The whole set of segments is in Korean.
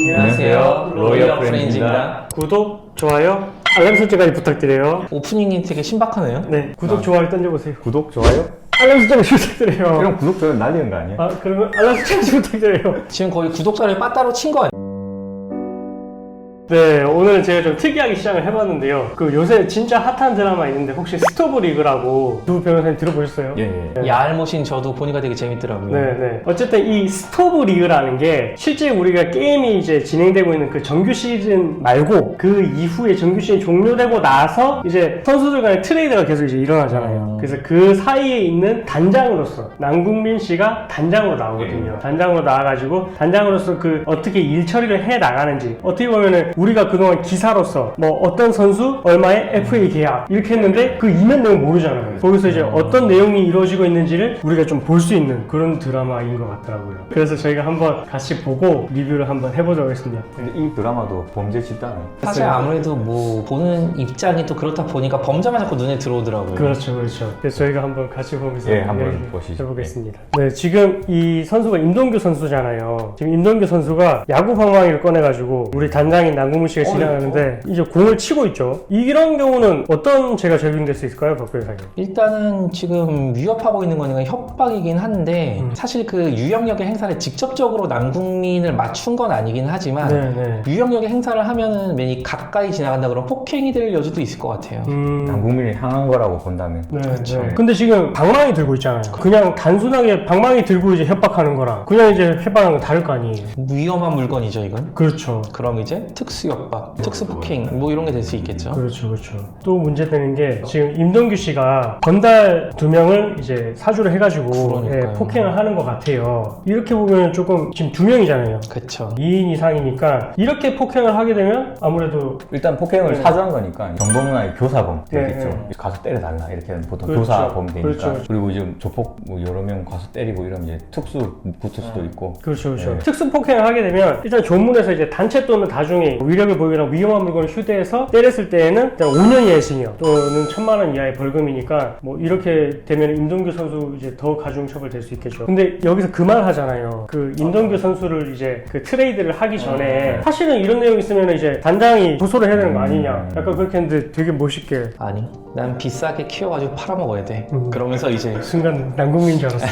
안녕하세요. 로이어 프렌즈입니다. 구독, 좋아요, 알람 설정까지 부탁드려요. 오프닝이 되게 신박하네요. 네, 구독, 좋아요 던져보세요. 구독, 좋아요? 알람 설정까지 부탁드려요. 그럼 구독, 좋아요 날리는 거 아니에요? 아, 그러면 알람 설정까지 부탁드려요. 지금 거의 구독자를 빠따로 친 거 아니에요? 네, 오늘 제가 좀 특이하게 시작을 해봤는데요. 그 요새 진짜 핫한 드라마 있는데 혹시 스토브 리그라고 두 변호사님 들어보셨어요? 예, 예. 네. 얄못인 저도 보니까 되게 재밌더라고요. 네, 네. 어쨌든 이 스토브 리그라는 게 실제 우리가 게임이 이제 진행되고 있는 그 정규 시즌 말고 그 이후에 정규 시즌 종료되고 나서 이제 선수들 간의 트레이드가 계속 이제 일어나잖아요. 음. 그래서 그 사이에 있는 단장으로서 남궁민 씨가 단장으로 나오거든요. 단장으로 나와가지고 단장으로서 그 어떻게 일 처리를 해 나가는지 어떻게 보면은 우리가 그동안 기사로서 뭐 어떤 선수 얼마의 FA 계약 이렇게 했는데 그 이면 내용 모르잖아요. 거기서 이제 어떤 내용이 이루어지고 있는지를 우리가 좀 볼 수 있는 그런 드라마인 것 같더라고요. 그래서 저희가 한번 같이 보고 리뷰를 한번 해보도록 하겠습니다. 근데 이 드라마도 범죄 집단을 사실 아무래도 뭐 보는 입장이 또 그렇다 보니까 범죄만 자꾸 눈에 들어오더라고요. 그렇죠, 그렇죠. 그래서 저희가 한번 같이 보면서 예, 한번 이야기를 보시죠. 해보겠습니다. 네, 지금 이 선수가 임동규 선수잖아요. 지금 임동규 선수가 야구 방망이를 꺼내가지고 우리 단장인 남궁문 씨가 어, 지나가는데 이제 공을 치고 있죠. 이런 경우는 어떤 죄가 적용될 수 있을까요, 박 변호사님? 일단은 지금 위협하고 있는 거니까 협박이긴 한데 음. 사실 그 유형력의 행사를 직접적으로 남국민을 맞춘 건 아니긴 하지만 네, 네. 유형력의 행사를 하면은 괜히 가까이 지나간다 그러면 폭행이 될 여지도 있을 것 같아요. 음, 남국민을 향한 거라고 본다면 네, 그쵸. 네. 근데 지금 방망이 들고 있잖아요. 그냥 단순하게 방망이 들고 이제 협박하는 거랑 그냥 이제 협박하는 건 다를 거 아니에요. 위험한 물건이죠, 이건. 그렇죠. 그럼 이제 특수 협박, 특수폭행 뭐 이런 게 될 수 있겠죠. 그렇죠, 그렇죠. 또 문제되는 게 지금 임동규 씨가 건달 두 명을 이제 사주를 해가지고 그러니까요. 예, 폭행을 하는 것 같아요. 이렇게 보면 조금 지금 두 명이잖아요. 그쵸. 2인 이상이니까 이렇게 폭행을 하게 되면 아무래도 일단 폭행을 네. 사주한 거니까 정범문화의 교사범 네, 되겠죠. 네. 가서 때려달라 이렇게 하면 보통 그렇죠. 교사범 되니까 그렇죠, 그렇죠. 그리고 지금 조폭 뭐 여러 명 가서 때리고 이러면 이제 특수 붙을 수도 있고 그렇죠, 그렇죠. 네. 특수 폭행을 하게 되면 일단 조문에서 이제 단체 또는 다중이 위력을 보이거나 위험한 물건을 휴대해서 때렸을 때에는 일단 5년 이하의 징역 또는 천만 원 이하의 벌금이니까 뭐 이렇게 되면 임동규 선수 이제 더 가중 처벌될 수 있겠죠. 근데 여기서 그 말 하잖아요. 그 임동규 선수를 이제 그 트레이드를 하기 전에 사실은 이런 내용 있으면 이제 단장이 고소를 해야 되는 거 아니냐. 약간 그렇게 했는데 되게 멋있게 아니, 난 비싸게 키워가지고 팔아먹어야 돼. 음. 그러면서 이제 순간 난국민 줄 알았어.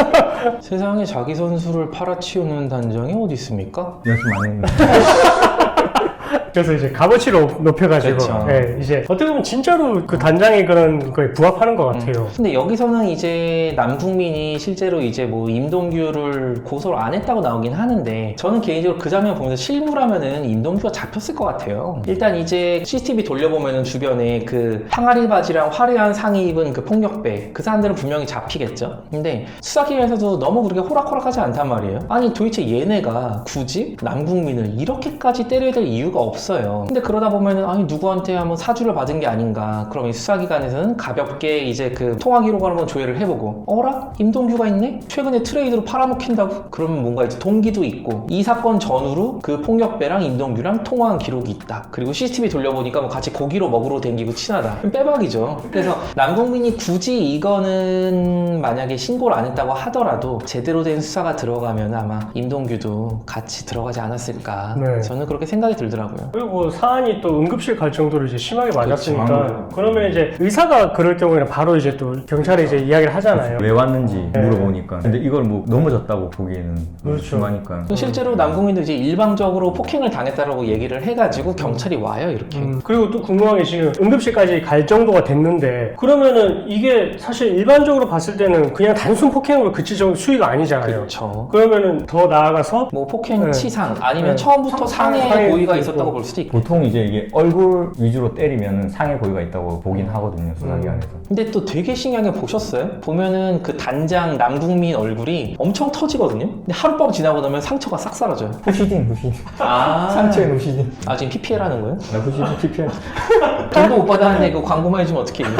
세상에 자기 선수를 팔아치우는 단장이 어디 있습니까? 연습 많이 했는데 그래서 이제 값어치를 높- 높여가지고 그렇죠. 예, 이제 어떻게 보면 진짜로 그 단장의 그런 거에 부합하는 것 같아요. 근데 여기서는 이제 남국민이 실제로 이제 뭐 임동규를 고소를 안 했다고 나오긴 하는데 저는 개인적으로 그 장면 보면서 실무라면은 임동규가 잡혔을 것 같아요. 일단 이제 CCTV 돌려보면은 주변에 그 항아리 바지랑 화려한 상의 입은 그 폭력배 그 사람들은 분명히 잡히겠죠. 근데 수사기관에서도 너무 그렇게 호락호락하지 않단 말이에요. 아니 도대체 얘네가 굳이 남국민을 이렇게까지 때려야 될 이유가 없어 요. 근데 그러다 보면은 아니 누구한테 한번 사주를 받은 게 아닌가. 그럼 이 수사기관에서는 가볍게 이제 그 통화 기록을 한번 조회를 해보고 어라 임동규가 있네? 최근에 트레이드로 팔아먹힌다고? 그러면 뭔가 이제 동기도 있고 이 사건 전후로 그 폭력배랑 임동규랑 통화한 기록이 있다. 그리고 CCTV 돌려보니까 뭐 같이 고기로 먹으러 댕기고 친하다. 빼박이죠. 그래서 남국민이 굳이 이거는 만약에 신고를 안 했다고 하더라도 제대로 된 수사가 들어가면 아마 임동규도 같이 들어가지 않았을까. 네. 저는 그렇게 생각이 들더라고요. 그리고 사안이 또 응급실 갈 정도로 이제 심하게 맞았으니까 그렇죠. 그러면 이제 의사가 그럴 경우에는 바로 이제 또 경찰에 이제 이야기를 하잖아요. 왜 왔는지 네. 물어보니까 근데 이걸 뭐 넘어졌다고 보기에는 그렇죠. 심하니까 실제로 남궁민도 이제 일방적으로 폭행을 당했다라고 얘기를 해가지고 경찰이 와요 이렇게. 음, 그리고 또 궁금한 게 지금 응급실까지 갈 정도가 됐는데 그러면은 이게 사실 일반적으로 봤을 때는 그냥 단순 폭행으로 그칠 정도 수위가 아니잖아요. 그렇죠. 그러면은 더 나아가서 뭐 폭행, 네. 치상 아니면 네. 처음부터 상- 상해 상해 고의가. 있었다고 볼 수도 있고. 보통 이제 이게 얼굴 위주로 때리면 상해 고의가 있다고 보긴 하거든요 수사기관에서 근데 또 되게 신기한 게 보셨어요? 보면은 그 단장 남국민 얼굴이 엄청 터지거든요. 근데 하룻밤 지나고 나면 상처가 싹 사라져요. 후시딘 후시딘 아, 상처에 후시딘 아 지금 PPL하는 거예요? 나 후시딘 TPN 돈도 못 받았는데 그 광고만 해주면 어떻게 해요?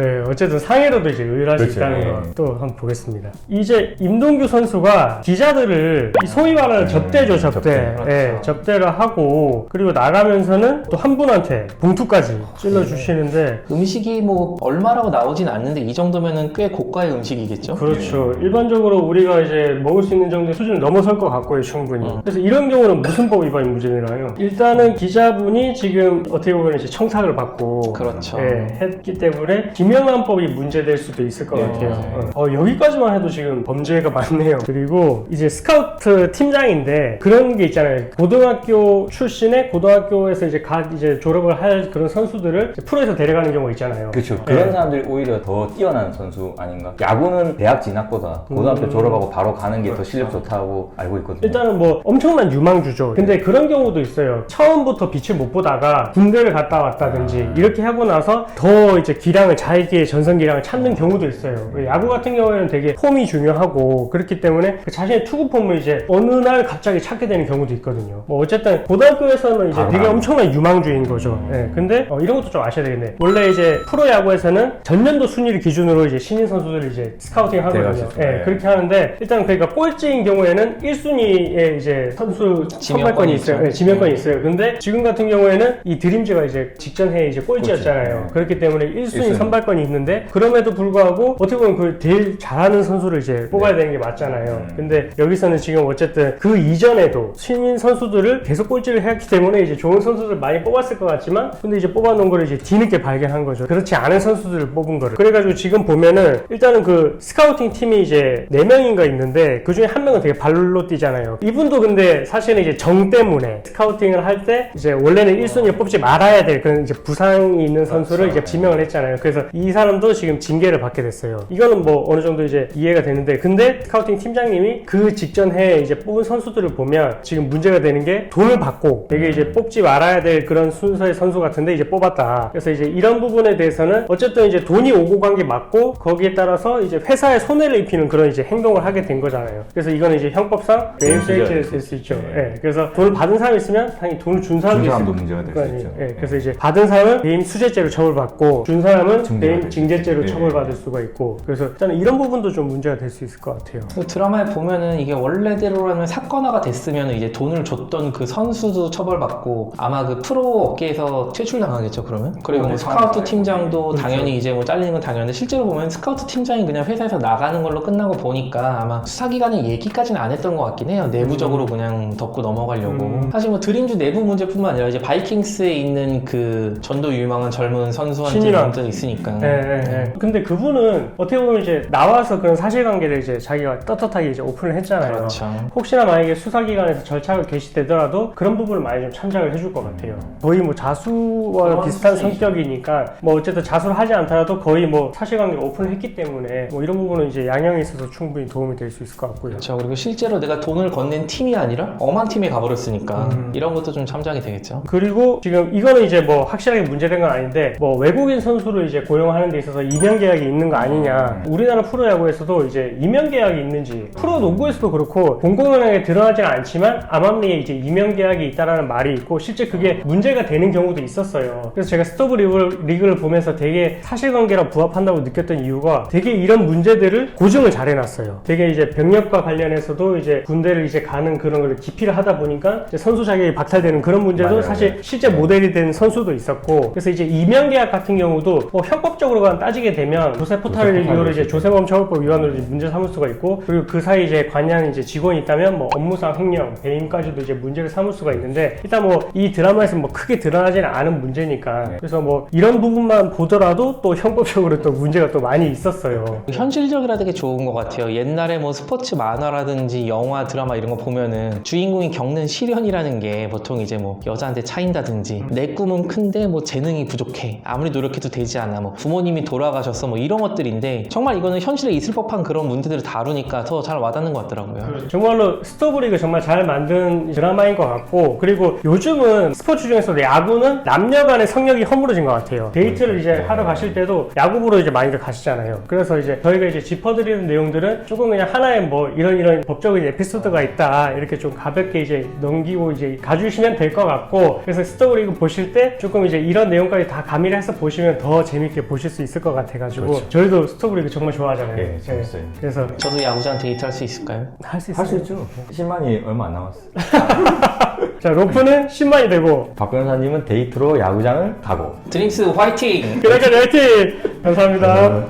네, 어쨌든 상해로도 이제 의뢰할 수 그렇죠. 있다는 네. 거또 한번 보겠습니다. 이제 임동규 선수가 기자들을 이 소위 말하는 네, 접대죠, 접대. 접대. 그렇죠. 예, 접대를 하고 그리고 나가면서는 또 한 분한테 봉투까지 찔러 주시는데 음식이 뭐 얼마라고 나오진 않는데 이 정도면은 꽤 고가의 음식이겠죠? 그렇죠. 일반적으로 우리가 이제 먹을 수 있는 정도의 수준을 넘어설 것 같고요, 충분히. 음. 그래서 이런 경우는 무슨 법 위반 문제나요? 일단은 기자분이 지금 어떻게 보면 이제 청탁을 받고 그렇죠. 예, 했기 때문에 김 영란법이 문제될 수도 있을 것 네, 같아요. 어, 여기까지만 해도 지금 범죄가 많네요. 그리고 이제 스카우트 팀장인데 그런 게 있잖아요. 고등학교 출신의 고등학교에서 이제 갓 이제 졸업을 할 그런 선수들을 프로에서 데려가는 경우가 있잖아요. 그렇죠. 그런 네. 사람들이 오히려 더 뛰어난 선수 아닌가? 야구는 대학 진학보다 고등학교 음. 졸업하고 바로 가는 게 더 실력 좋다고 알고 있거든요. 일단은 뭐 엄청난 유망주죠. 근데 그런 경우도 있어요. 처음부터 빛을 못 보다가 군대를 갔다 왔다든지 이렇게 하고 나서 더 이제 기량을 자기의 전성 기량을 찾는 경우도 있어요. 야구 같은 경우에는 되게 폼이 중요하고 그렇기 때문에 그 자신의 투구 폼을 이제 어느 날 갑자기 찾게 되는 경우도 있거든요. 뭐 어쨌든 고등학교에서는 이제 바로 되게 나오죠. 엄청난 유망주인 거죠. 예, 근데 어, 이런 것도 좀 아셔야 되겠네. 원래 이제 프로 야구에서는 전년도 순위를 기준으로 이제 신인 선수들을 이제 스카우팅 하거든요. 데려가시죠. 예, 네. 그렇게 하는데 일단 그러니까 꼴찌인 경우에는 1순위에 이제 선수 선발권이 있어요. 있죠. 네, 지명권이 있어요. 근데 지금 같은 경우에는 이 드림즈가 이제 직전 해에 이제 꼴찌였잖아요. 꼴찌. 네. 그렇기 때문에 1순위 일순위. 선발권이 있는데 그럼에도 불구하고 어떻게 보면 그 제일 잘하는 선수를 이제 뽑아야 되는 게 맞잖아요. 음. 근데 여기서는 지금 어쨌든 그 이전에도 신인 선수들을 계속 꼴찌를 했기 때문에 이제 좋은 선수들 많이 뽑았을 것 같지만 근데 이제 뽑아놓은 거를 이제 뒤늦게 발견한 거죠. 그렇지 않은 선수들을 뽑은 거를. 그래가지고 지금 보면은 일단은 그 스카우팅 팀이 이제 4명인가 있는데 그 중에 한 명은 되게 발로 뛰잖아요. 이분도 근데 사실은 이제 정 때문에 스카우팅을 할 때 이제 원래는 1순위를 뽑지 말아야 될 그런 이제 부상이 있는 선수를 이제 지명을 했잖아요. 그래서 이 사람도 지금 징계를 받게 됐어요. 이거는 뭐 어느 정도 이제 이해가 되는데 근데 스카우팅 팀장님이 그 직전 해에 이제 뽑은 선수들을 보면 지금 문제가 되는 게 돈을 받고 되게 이제 뽑지 말아야 될 그런 순서의 선수 같은데 이제 뽑았다. 그래서 이제 이런 부분에 대해서는 어쨌든 이제 돈이 오고 간 게 맞고 거기에 따라서 이제 회사에 손해를 입히는 그런 이제 행동을 하게 된 거잖아요. 그래서 이거는 이제 형법상 뇌물죄가 될수 있죠. 예. 그래서 돈을 받은 사람이 있으면 당연히 돈을 준 사람도 준 사람도 문제가 될거 수. 있죠. 예, 그래서 이제 받은 사람은 배임 수재죄로 처벌받고 준 사람은 배임 될 징계죄로 수 있죠. 처벌받을 수가 있고. 그래서 일단은 이런 부분도 좀 문제가 될 수 있을 것 같아요. 그 드라마에 보면은 이게 원래대로라면 사건화가 됐으면 이제 돈을 줬던 그 선수도 처벌받고 아마 그 프로 업계에서 퇴출당하겠죠 그러면? 그리고 뭐 스카우트 팀장도 당연히 이제 뭐 잘리는 건 당연한데 실제로 보면 스카우트 팀장이 그냥 회사에서 나가는 걸로 끝나고 보니까 아마 수사기관은 얘기까지는 안 했던 것 같긴 해요. 내부적으로 그냥 덮고 넘어가려고. 음. 사실 뭐 드림즈 내부 문제뿐만 아니라 이제 바이킹스에 있는 그 전도 유망한 젊은 선수한테 신이랑. 문제가 있으니까 예, 예, 예. 근데 그분은 어떻게 보면 이제 나와서 그런 사실관계를 이제 자기가 떳떳하게 이제 오픈을 했잖아요. 그렇죠 혹시나 만약에 수사기관에서 절차가 개시되더라도 그런 부분을 많이 좀 참작을 해줄 것 같아요. 거의 뭐 자수와 비슷한. 성격이니까 뭐 어쨌든 자수를 하지 않더라도 거의 뭐 사실관계를 오픈을 했기 때문에 뭐 이런 부분은 이제 양형에 있어서 충분히 도움이 될 수 있을 것 같고요. 그렇죠. 그리고 실제로 내가 돈을 건넨 팀이 아니라 엄한 팀에 가버렸으니까 음. 이런 것도 좀 참작이 되겠죠. 그리고 지금 이거는 이제 뭐 확실하게 문제된 건 아닌데 뭐 외국인 선수를 이제 고용 하는 데 있어서 임용 계약이 있는 거 아니냐. 우리나라 프로야구에서도 이제 임용 계약이 있는지. 프로 농구에서도 그렇고 공공연하게 드러나지는 않지만 암암리에 이제 임용 계약이 있다라는 말이 있고 실제 그게 문제가 되는 경우도 있었어요. 그래서 제가 스토브 리그, 리그를 보면서 되게 사실관계랑 부합한다고 느꼈던 이유가 되게 이런 문제들을 고증을 잘 해놨어요. 되게 이제 병력과 관련해서도 이제 군대를 이제 가는 그런 걸 기피를 하다 보니까 선수 자격이 박탈되는 그런 문제도 맞아요, 사실 맞아요. 실제 모델이 된 선수도 있었고 그래서 이제 임명 계약 같은 경우도 뭐 형법 적으로 만 따지게 되면 조세 포탈 이유로 이제. 조세범 처벌법 위반으로 이제 문제 삼을 수가 있고 그리고 그 사이 이제 관련 이제 직원이 있다면 뭐 업무상 횡령, 배임까지도 이제 문제를 삼을 수가 있는데 일단 뭐 이 드라마에서 뭐 크게 드러나지는 않은 문제니까 네. 그래서 뭐 이런 부분만 보더라도 또 형법적으로 또 문제가 또 많이 있었어요. 현실적이라 되게 좋은 것 같아요. 옛날에 뭐 스포츠 만화라든지 영화, 드라마 이런 거 보면은 주인공이 겪는 시련이라는 게 보통 이제 뭐 여자한테 차인다든지 내 꿈은 큰데 뭐 재능이 부족해. 아무리 노력해도 되지 않아. 뭐 부모님이 돌아가셨어. 뭐 이런 것들인데 정말 이거는 현실에 있을 법한 그런 문제들을 다루니까 더 잘 와닿는 것 같더라고요. 정말로 스토브리그 정말 잘 만든 드라마인 것 같고 그리고 요즘은 스포츠 중에서도 야구는 남녀 간의 성역이 허물어진 것 같아요 데이트를 이제 하러 가실 때도 야구부로 이제 많이들 가시잖아요 그래서 이제 저희가 이제 짚어드리는 내용들은 조금 그냥 하나의 뭐 이런 이런 법적인 에피소드가 있다 이렇게 좀 가볍게 이제 넘기고 이제 가주시면 될 것 같고 그래서 스토브리그 보실 때 조금 이제 이런 내용까지 다 가미를 해서 보시면 더 재밌게 보실 수 있을 것 같아가지고 그렇죠. 저희도 스토브리그 정말 좋아하잖아요. 예, 재밌어요. 그래서 저도 야구장 데이트 할 수 있을까요? 할 수 있어요. 할 수 있죠. 10만이 얼마 안 남았어. 자 로프는 10만이 되고 박 변호사님은 데이트로 야구장을 가고. 드림스 화이팅! 그러니까 화이팅! 감사합니다.